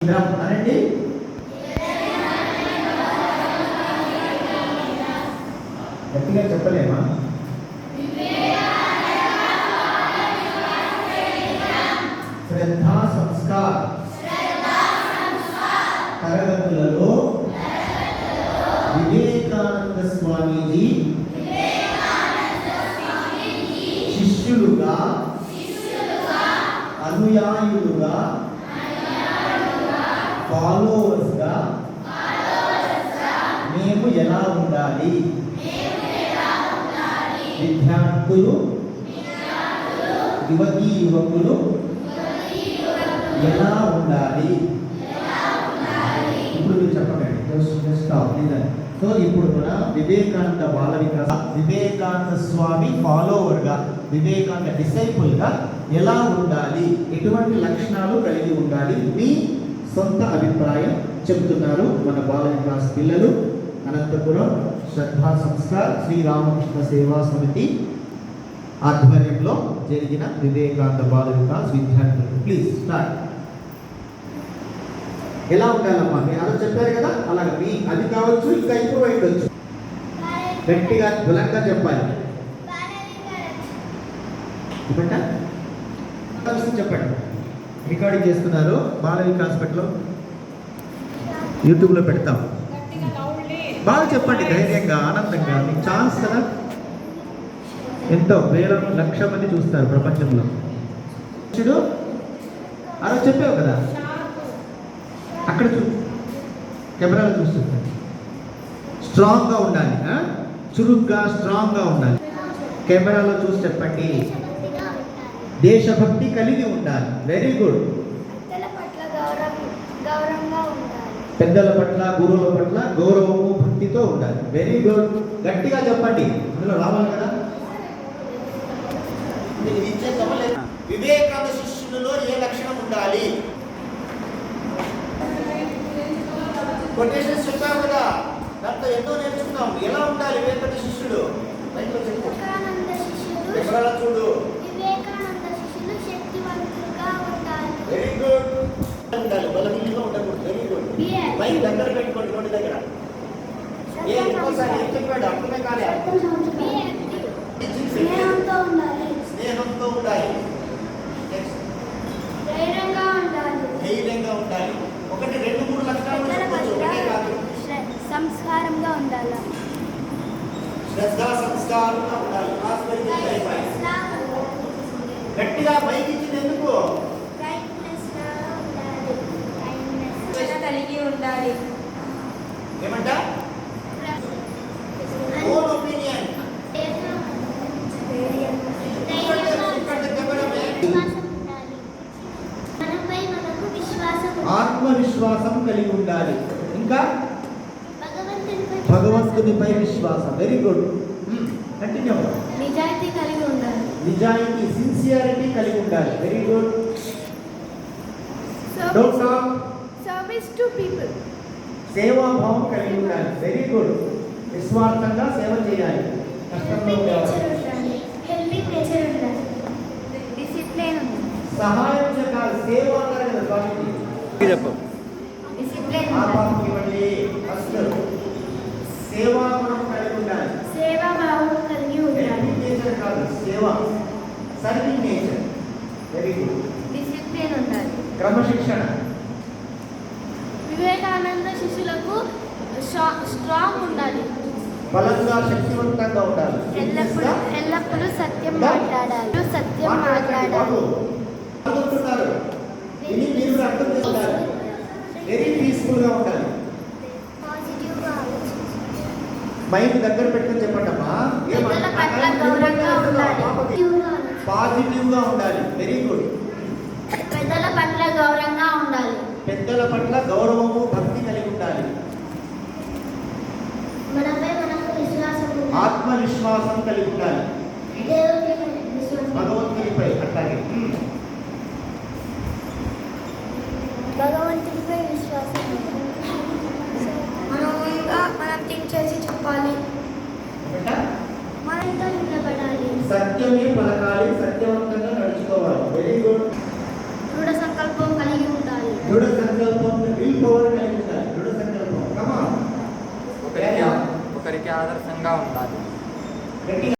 అనండి. గట్టిగా చెప్పలేమా? శ్రద్ధా సంస్కార్. తరగతులలో వివేకానంద స్వామీజీ విద్యార్థులు యువతీ యువకులు ఎలా ఉండాలి? ఇప్పుడు మీరు చెప్పకండి. జస్ట్ జస్ట్ సో ఇప్పుడు కూడా వివేకానంద బాల వికాస వివేకానంద స్వామి ఫాలోవర్గా వివేకానంద డిసైపుల్గా ఎలా ఉండాలి? ఎటువంటి లక్షణాలు కలిగి ఉండాలి? మీ సొంత అభిప్రాయం చెబుతున్నారు మన బాల వికాస్ పిల్లలు. అనంతపురం శ్రద్ధా సంస్థ శ్రీరామకృష్ణ సేవా సమితి ఆధ్వర్యంలో జరిగిన వివేకానంద బాల వికాస్ విద్యార్థులు ప్లీజ్ స్టార్ట్ ఎలా ఉండాలమ్మా? మీరు అలా చెప్పారు కదా? అలాగే మీ అది కావచ్చు ఇంకా ఇంప్రూవ్ అయి ఉండొచ్చు గట్టిగా బలంగా చెప్పాలి. చెప్పండి. రికార్డింగ్ చేస్తున్నారు బాల వికాస్ హాస్పిటల్లో యూట్యూబ్లో పెడతాం. బాగా చెప్పండి ధైర్యంగా ఆనందంగా ఎంతో వేల లక్ష మంది చూస్తారు ప్రపంచంలో. చూడు అలా చెప్పావు కదా? అక్కడ చూ కెమెరాలో చూస్తుంది స్ట్రాంగ్గా ఉండాలి? చురుగ్గా స్ట్రాంగ్గా ఉండాలి. కెమెరాలో చూసి చెప్పండి. దేశభక్తి కలిగి ఉండాలి. Very good. పెద్దల పట్ల గురువుల పట్ల గౌరవము భక్తితో ఉండాలి. Very good. గట్టిగా చెప్పండి. అందులో రావాలి కదా? ఇది ఇచ్చే శిష్యులలో ఏ లక్షణం ఉండాలి? కొటేషన్స్ చెప్పావు కదా. దాంట్లో ఎన్నో నేర్చుకున్నాం ఎలా ఉండాలి వివేకానంద శిష్యుడు? బయటలో చెప్పు. కెమెరాలో చూడు? వెరీ గుడ్ ఉండాలి. బలహీనంగా ఉండకూడదు. Very good. మైక్ దగ్గర పెట్టుకోండి దగ్గర. ఏ ఇంకోసారి ఏం చెప్పాడు? అర్థమే కాలే స్నేహంతో ఉండాలి స్నేహంతో ఉండాలి. ధైర్యంగా ఉండాలి. ఒకటి రెండు మూడు లక్షణాలు సంస్కారంగా ఉండాలి. శ్రద్ధ సంస్కారంగా ఉండాలి. గట్టిగా పైకి ఎందుకు Kindness గా ఉండాలి. Kindness. కలిగి ఉండాలి ఏమంట ఓన్ ఒపీనియన్ విశ్వాసం ఉండాలి. మనపై మనకు విశ్వాసం ఉండాలి. ఆత్మవిశ్వాసం కలిగి ఉండాలి. ఇంకా? భగవంతునిపై విశ్వాసం. వెరీ గుడ్ కంటిన్యూ నిజాయితీ కలిగి ఉండాలి. నిజాయితీ సిన్సియారిటీ కలిగి ఉండాలి. Very good don't talk service to people సేవాభావం కలిగి ఉండాలి. వెరీ గుడ్ నిస్వార్థంగా సేవ చేయాలి. కష్టంలో ఉండేవారు. హెల్పింగ్ నేచర్ ఉండాలి. డిసిప్లిన్ ఉండాలి. సహాయం చేయాలి. సేవ చెప్పు. డిసిప్లిన్. ఆ ఉండాలి పాపం ఇవ్వండి ఫస్ట్ సేవా గుణం కలిగి ఉండాలి. సేవా భావం కలిగి ఉండాలి. హెల్పింగ్ నేచర్ కాదు సేవ. Serving nature very good discipline ఉండాలి. క్రమశిక్షణ. వివేకానంద శిష్యులకు స్ట్రాంగ్ ఉండాలి. బలంగా శక్తివంతంగా ఉండాలి. ఎల్లప్పుడూ ఎల్లప్పుడూ సత్యం. మాట్లాడాలి. సత్యం. మాట్లాడాలి. ఇది మీరు అర్థం చేసుకోవాలి. వెరీ పీస్ఫుల్గా ఉండాలి. పాజిటివ్గా మైండ్ దగ్గర పెట్టుకొని చెప్పండి అమ్మా. గౌరవంగా ఉండాలి. పాజిటివ్గా ఉండాలి. వెరీ గుడ్ పెద్దల పట్ల గౌరవంగా ఉండాలి. పెద్దల పట్ల గౌరవము భక్తి కలిగి ఉండాలి. ఆత్మవిశ్వాసం కలిగి ఉండాలి దేవుడిపై విశ్వాసం భగవంతునిపై అట్లాగే భగవంతుడిపై విశ్వాసం ఉండాలి మనం ఇంకా మనం థింక్ చేసి చెప్పాలి ఏమంట? మనతో నిలబడాలి సత్యమే పలకాలి సత్యవంతంగా నడుచుకోవాలి వెరీ గుడ్ దృఢ సంకల్పం కలిగి ఉండాలి దృఢ సంకల్పం అందరికీ ఆదర్శంగా ఉండాలి.